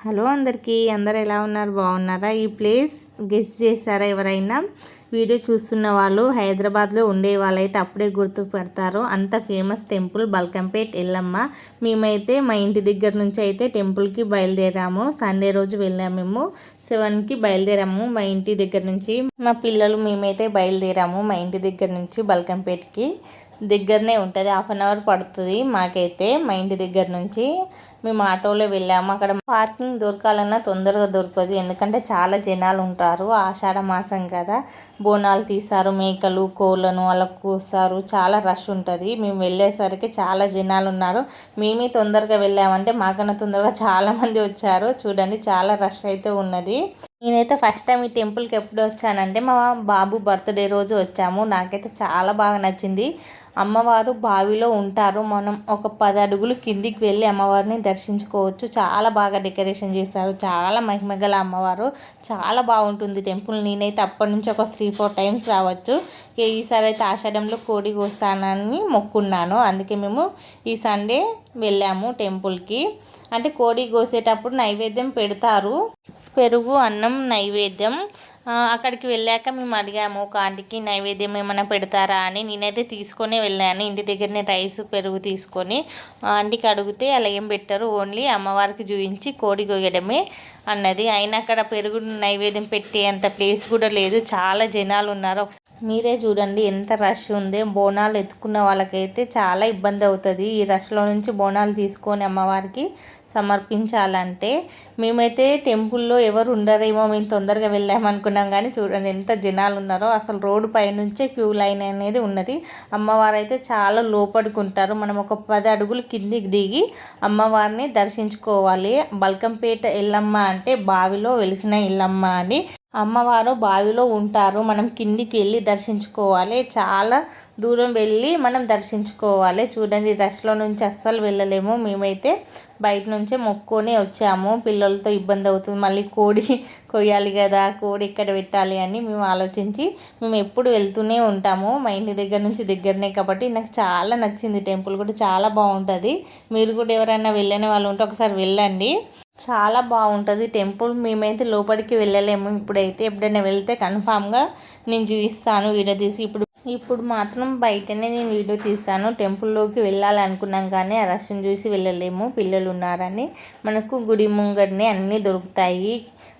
Hello అందరికీ అందరు ఎలా ఉన్నారు? బాగున్నారా? ఈ ప్లేస్ గెస్ట్ చేశారా ఎవరైనా? వీడియో చూస్తున్న వాళ్ళు హైదరాబాద్లో ఉండే వాళ్ళైతే అప్పుడే గుర్తుపడతారు అంత ఫేమస్ టెంపుల్ బల్కంపేట్ ఎల్లమ్మ. మేమైతే మా ఇంటి దగ్గర నుంచి అయితే టెంపుల్కి బయలుదేరాము. సండే రోజు వెళ్ళాము మేము. సెవెన్కి బయలుదేరాము మా ఇంటి దగ్గర నుంచి. మా పిల్లలు మేమైతే బయలుదేరాము మా ఇంటి దగ్గర నుంచి బల్కంపేట్కి. దగ్గరనే ఉంటుంది. హాఫ్ అన్ అవర్ పడుతుంది మాకైతే మా ఇంటి దగ్గర నుంచి. మేము ఆటోలో వెళ్ళాము. అక్కడ పార్కింగ్ దొరకాలన్నా తొందరగా దొరకదు. ఎందుకంటే చాలా జనాలు ఉంటారు. ఆషాఢ మాసం కదా. బోనాలు తీస్తారు మేకలు కోళ్ళను అలా కూస్తారు. చాలా రష్ ఉంటుంది. మేము వెళ్ళేసరికి చాలా జనాలు ఉన్నారు. మేమే తొందరగా వెళ్ళామంటే మాకన్నా తొందరగా చాలామంది వచ్చారు. చూడండి చాలా రష్ అయితే ఉన్నది. నేనైతే ఫస్ట్ టైం ఈ టెంపుల్కి ఎప్పుడు వచ్చానంటే మా బాబు బర్త్డే రోజు వచ్చాము. నాకైతే చాలా బాగా నచ్చింది. అమ్మవారు బావిలో ఉంటారు. మనం ఒక పది అడుగులు కిందికి వెళ్ళి అమ్మవారిని దర్శించుకోవచ్చు. చాలా బాగా డెకరేషన్ చేస్తారు చాలా మహిమగల అమ్మవారు. చాలా బాగుంటుంది టెంపుల్. నేనైతే అప్పటి నుంచి ఒక త్రీ ఫోర్ టైమ్స్ రావచ్చు. ఈసారి అయితే ఆషాఢంలో కోడి కోస్తానని మొక్కున్నాను. అందుకే మేము ఈ సండే వెళ్ళాము టెంపుల్కి. అంటే కోడి కోసేటప్పుడు నైవేద్యం పెడతారు. పెరుగు అన్నం నైవేద్యం. అక్కడికి వెళ్ళాక మేము అడిగాము ఒక ఆంటీకి నైవేద్యం ఏమైనా పెడతారా? అని. నేనైతే తీసుకొని వెళ్ళాను ఇంటి దగ్గరనే రైస్ పెరుగు తీసుకొని. ఆంటీకి అడిగితే అలా ఏం పెట్టరు ఓన్లీ అమ్మవారికి చూపించి కోడి కొయ్యడమే అన్నది. అయినా అక్కడ పెరుగు నైవేద్యం పెట్టే అంత ప్లేస్ కూడా లేదు. చాలా జనాలు ఉన్నారు. మీరే చూడండి ఎంత రష్ ఉంది. బోనాలు ఎత్తుకున్న వాళ్ళకైతే చాలా ఇబ్బంది అవుతుంది. ఈ రష్లో నుంచి బోనాలు తీసుకొని అమ్మవారికి సమర్పించాలంటే మేమైతే టెంపుల్లో ఎవరు ఉండరేమో మేము తొందరగా వెళ్ళామనుకున్నాం కానీ చూడండి ఎంత జనాలు ఉన్నారో. అసలు రోడ్డు పైనుంచే క్యూ లైన్ అనేది ఉన్నది. అమ్మవారు అయితే చాలా లోపడుకుంటారు. మనం ఒక పది అడుగులు కిందికి దిగి అమ్మవారిని దర్శించుకోవాలి. బల్కంపేట ఎల్లమ్మ అంటే బావిలో వెలిసిన ఇల్లమ్మ అని అమ్మవారు బావిలో ఉంటారు. మనం కిందికి వెళ్ళి దర్శించుకోవాలి. చాలా దూరం వెళ్ళి మనం దర్శించుకోవాలి. చూడండి రష్లో నుంచి అస్సలు వెళ్ళలేము. మేమైతే బయట నుంచే మొక్కుని వచ్చాము. పిల్లలతో ఇబ్బంది అవుతుంది. మళ్ళీ కోడి కొయ్యాలి కదా కోడి ఎక్కడ పెట్టాలి అని మేము ఆలోచించి మేము ఎప్పుడు వెళ్తూనే ఉంటాము. మా ఇంటి దగ్గర నుంచి దగ్గరనే కాబట్టి నాకు చాలా నచ్చింది టెంపుల్ కూడా. చాలా బాగుంటుంది. మీరు కూడా ఎవరైనా వెళ్ళని వాళ్ళు ఉంటే ఒకసారి వెళ్ళండి. చాలా బాగుంటుంది. టెంపుల్ మేమైతే లోపలికి వెళ్ళలేము. ఇప్పుడైతే ఎప్పుడైనా వెళ్తే కన్ఫామ్గా నేను చూపిస్తాను వీడియో తీసి. ఇప్పుడు ఇప్పుడు మాత్రం బయటనే నేను వీడియో తీస్తాను. టెంపుల్లోకి వెళ్ళాలనుకున్నాం కానీ ఆ రష్ని చూసి వెళ్ళలేము. పిల్లలు ఉన్నారని. మనకు గుడి ముంగడిని అన్నీ దొరుకుతాయి.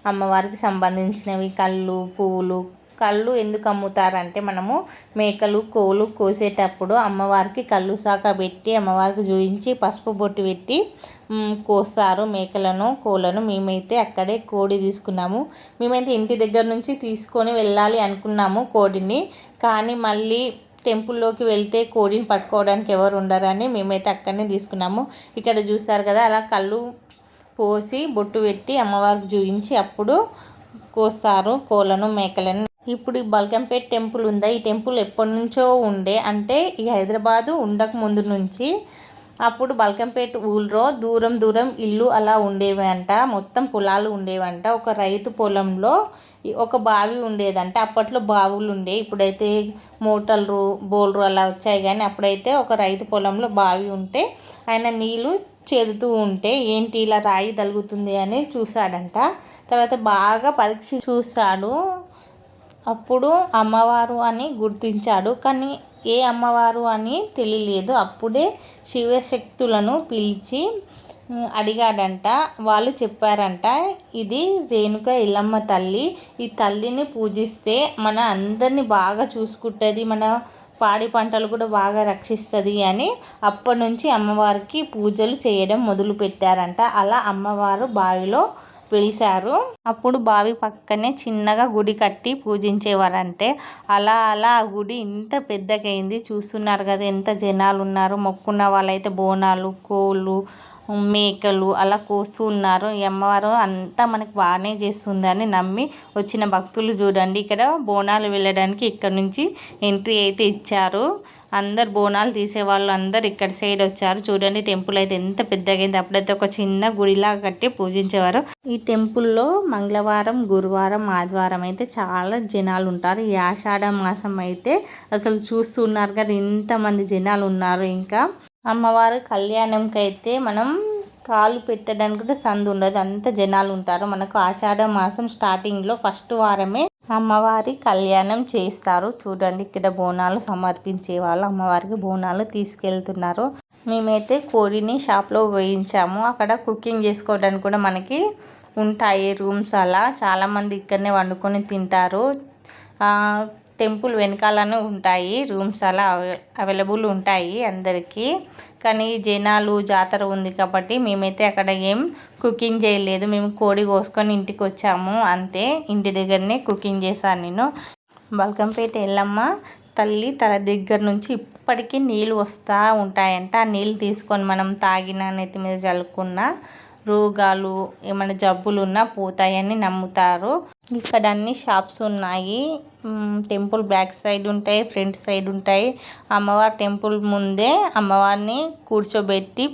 అమ్మవారికి సంబంధించినవి కళ్ళు పువ్వులు కళ్ళు ఎందుకు అమ్ముతారంటే మనము మేకలు కోలు కోసేటప్పుడు అమ్మవారికి కళ్ళు సాక పెట్టి అమ్మవారికి చూపించి పసుపు బొట్టు పెట్టి కోస్తారు మేకలను కోలను మేమైతే అక్కడే కోడి తీసుకున్నాము. మేమైతే ఇంటి దగ్గర నుంచి తీసుకొని వెళ్ళాలి అనుకున్నాము కోడిని. కానీ మళ్ళీ టెంపుల్లోకి వెళ్తే కోడిని పట్టుకోవడానికి ఎవరు ఉండరని మేమైతే అక్కడనే తీసుకున్నాము. ఇక్కడ చూసారు కదా అలా కళ్ళు పోసి బొట్టు పెట్టి అమ్మవారికి చూపించి అప్పుడు కోస్తారు కోళ్ళను మేకలను. ఇప్పుడు బల్కంపేట్ టెంపుల్ ఉందా? ఈ టెంపుల్ ఎప్పటి నుంచో ఉండే. అంటే ఈ హైదరాబాదు ఉండక ముందు నుంచి అప్పుడు బల్కంపేట్ ఊళ్ళో దూరం దూరం ఇల్లు అలా ఉండేవి అంట మొత్తం పొలాలు ఉండేవంట. ఒక రైతు పొలంలో ఒక బావి ఉండేదంట. అప్పట్లో బావులు ఉండే. ఇప్పుడైతే మోటార్లు బోర్లు అలా వచ్చాయి కానీ అప్పుడైతే ఒక రైతు పొలంలో బావి ఉంటే ఆయన నీళ్ళు చేదుతూ ఉంటే ఏంటి ఇలా రాయి తలుగుతుంది అని చూశాడంట. తర్వాత బాగా పరీక్ష చూశాడు. అప్పుడు అమ్మవారు అని గుర్తించాడు. కానీ ఏ అమ్మవారు అని తెలియలేదు. అప్పుడే శివశక్తులను పిలిచి అడిగాడంట. వాళ్ళు చెప్పారంట ఇది రేణుక ఇల్లమ్మ తల్లి. ఈ తల్లిని పూజిస్తే మన అందరిని బాగా చూసుకుంటుంది మన పాడి పంటలు కూడా బాగా రక్షిస్తుంది అని అప్పటి నుంచి అమ్మవారికి పూజలు చేయడం మొదలుపెట్టారంట. అలా అమ్మవారు బావిలో పిలిచారు. అప్పుడు బావి పక్కనే చిన్నగా గుడి కట్టి పూజించేవారంటే అలా అలా ఆ గుడి ఇంత పెద్దగైంది. చూస్తున్నారు కదా ఎంత జనాలు ఉన్నారు మొక్కున్న వాళ్ళైతే బోనాలు కోళ్ళు మేకలు అలా కోస్తూ ఉన్నారు. ఈ అమ్మవారు అంతా మనకు బాగానే చేస్తుందని నమ్మి వచ్చిన భక్తులు చూడండి. ఇక్కడ బోనాలు వెళ్ళడానికి ఇక్కడ నుంచి ఎంట్రీ అయితే ఇచ్చారు. అందరు బోనాలు తీసేవాళ్ళు అందరు ఇక్కడ సైడ్ వచ్చారు. చూడండి టెంపుల్ అయితే ఎంత పెద్దగైంది. అప్పుడైతే ఒక చిన్న గుడిలా కట్టి పూజించేవారు. ఈ టెంపుల్లో మంగళవారం గురువారం ఆదివారం అయితే చాలా జనాలు ఉంటారు. ఈ ఆషాఢ మాసం అయితే అసలు చూస్తున్నారు కదా ఇంతమంది జనాలు ఉన్నారు. ఇంకా అమ్మవారు కళ్యాణంకి అయితే మనం కాలు పెట్టడానికి కూడా సందు ఉండదు. అంత జనాలు ఉంటారు. మనకు ఆషాఢ మాసం స్టార్టింగ్లో ఫస్ట్ వారమే అమ్మవారి కళ్యాణం చేస్తారు చూడండి ఇక్కడ బోనాలు సమర్పించే వాళ్ళు అమ్మవారికి బోనాలు తీసుకెళ్తున్నారు. మేమైతే కోడిని షాప్లో వేయించాము. అక్కడ కుకింగ్ చేసుకోవడానికి కూడా మనకి ఉంటాయి రూమ్స్ అలా. చాలామంది ఇక్కడనే వండుకొని తింటారు. టెంపుల్ వెనకాలనే ఉంటాయి. రూమ్స్ అలా అవైలబుల్ ఉంటాయి అందరికీ. కానీ జనాలు జాతర ఉంది కాబట్టి మేమైతే అక్కడ ఏం కుకింగ్ చేయలేదు. మేము కోడి కోసుకొని ఇంటికి వచ్చాము. అంతే. ఇంటి దగ్గరనే కుకింగ్ చేశాను నేను. బల్కంపేట ఎల్లమ్మ తల్లి తల దగ్గర నుంచి ఇప్పటికీ నీళ్ళు వస్తూ ఉంటాయంట. ఆ నీళ్ళు తీసుకొని మనం తాగిన నెత్తి మీద చల్లుకున్న రోగాలు ఏమైనా జబ్బులు ఉన్నా పోతాయని నమ్ముతారు. ఇక్కడ అన్ని షాప్స్ ఉన్నాయి. టెంపుల్ బ్యాక్ సైడ్ ఉంటాయి ఫ్రంట్ సైడ్ ఉంటాయి. అమ్మవారి టెంపుల్ ముందే అమ్మవారిని కూర్చోబెట్టి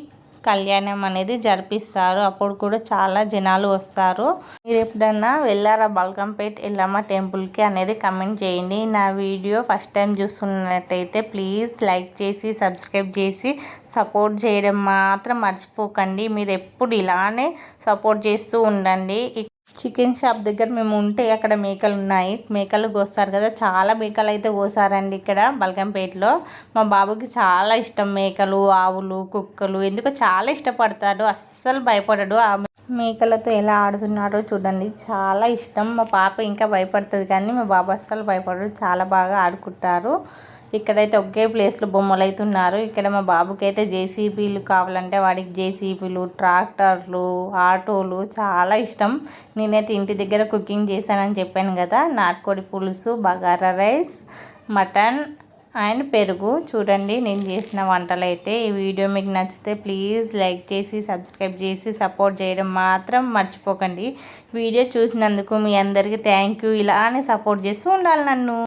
కళ్యాణం అనేది జరిపిస్తారు. అప్పుడు కూడా చాలా జనాలు వస్తారు. మీరు ఎప్పుడన్నా వెళ్ళారా బల్కంపేట్ ఎల్లమ్మ టెంపుల్కి అనేది కమెంట్ చేయండి. నా వీడియో ఫస్ట్ టైం చూస్తున్నట్టయితే ప్లీజ్ లైక్ చేసి సబ్స్క్రైబ్ చేసి సపోర్ట్ చేయడం మాత్రం మర్చిపోకండి. మీరు ఎప్పుడు ఇలానే సపోర్ట్ చేస్తూ ఉండండి. చికెన్ షాప్ దగ్గర మేము ఉంటే అక్కడ మేకలు ఉన్నాయి. మేకలు కోస్తారు కదా. చాలా మేకలు అయితే కోసారండి ఇక్కడ బల్కంపేటలో మా బాబుకి చాలా ఇష్టం మేకలు ఆవులు కుక్కలు. ఎందుకో చాలా ఇష్టపడతాడు. అస్సలు భయపడడు. ఆ మేకలతో ఎలా ఆడుతున్నాడో చూడండి. చాలా ఇష్టం. మా పాప ఇంకా భయపడుతుంది కానీ మా బాబు అస్సలు భయపడడు. చాలా బాగా ఆడుకుంటారు. ఇక్కడైతే ఒకే ప్లేస్లో బొమ్మలు అవుతున్నారు ఉన్నారు ఇక్కడ మా బాబుకి అయితే జేసీబీలు కావాలంటే వాడికి జేసీబీలు ట్రాక్టర్లు ఆటోలు చాలా ఇష్టం. నేనైతే ఇంటి దగ్గర కుకింగ్ చేశానని చెప్పాను కదా నాటుకోడి పులుసు బగారా రైస్ మటన్ అండ్ పెరుగు. చూడండి నేను చేసిన వంటలు అయితే ఈ వీడియో మీకు నచ్చితే ప్లీజ్ లైక్ చేసి సబ్స్క్రైబ్ చేసి సపోర్ట్ చేయడం మాత్రం మర్చిపోకండి. వీడియో చూసినందుకు మీ అందరికీ థ్యాంక్ యూ. ఇలానే సపోర్ట్ చేస్తూ ఉండాలి నన్ను.